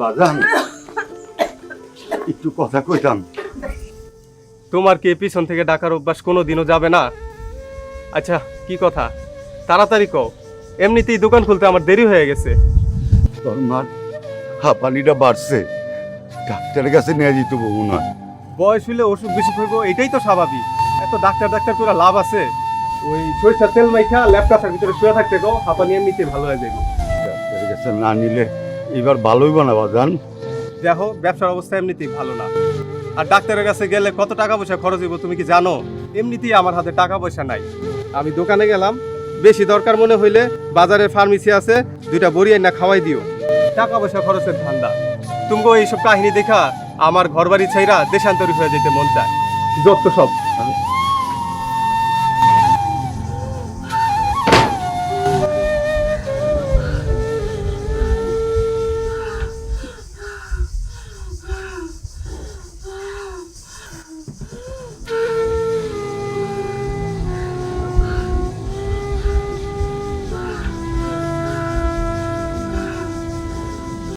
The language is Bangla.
বাজান একটু কথা কইতাম। তোমার কি পিছন থেকে ডাকার অভ্যাস কোনো দিনও যাবে না? আচ্ছা কি কথা? তাড়াতাড়ি কও। এমনিতেই দোকান খুলতে আমার দেরি হয়ে গেছে। তোর মার হাঁপানিটা বাড়ছে। ডাক্তারের কাছে নিয়ে যেতে বউ না বয়স হলে অসুখ বিসুখ হইব এটাই তো স্বাভাবিক। এত ডাক্তার ডাক্তার করে লাভ আছে? ওই সরিষার তেল মাইখা ল্যাপটপের ভিতরে শুয়ে থাকতে গো হাঁপানি এমনিতেই ভালো হয়ে যাবে ডাক্তারের কাছে না নিলে এবার ভালোই না বাজান। দেখো ব্যবসার অবস্থা এমনিতেই ভালো না। আর ডাক্তারের কাছে গেলে কত টাকা পয়সা খরচ হইব তুমি কি জানো? এমনিতেই আমার হাতে টাকা পয়সা নাই। আমি দোকানে গেলাম বেশি দরকার মনে হইলে বাজারে ফার্মেসি আছে দুইটা বড়ি না খাওয়াই দিও। টাকা পয়সা খরচের ধান্দা। তুমি এইসব কাহিনী দেখা আমার ঘর বাড়ি ছাইরা দেশান্তরী হয়ে যেতে মন চায়। যত সব।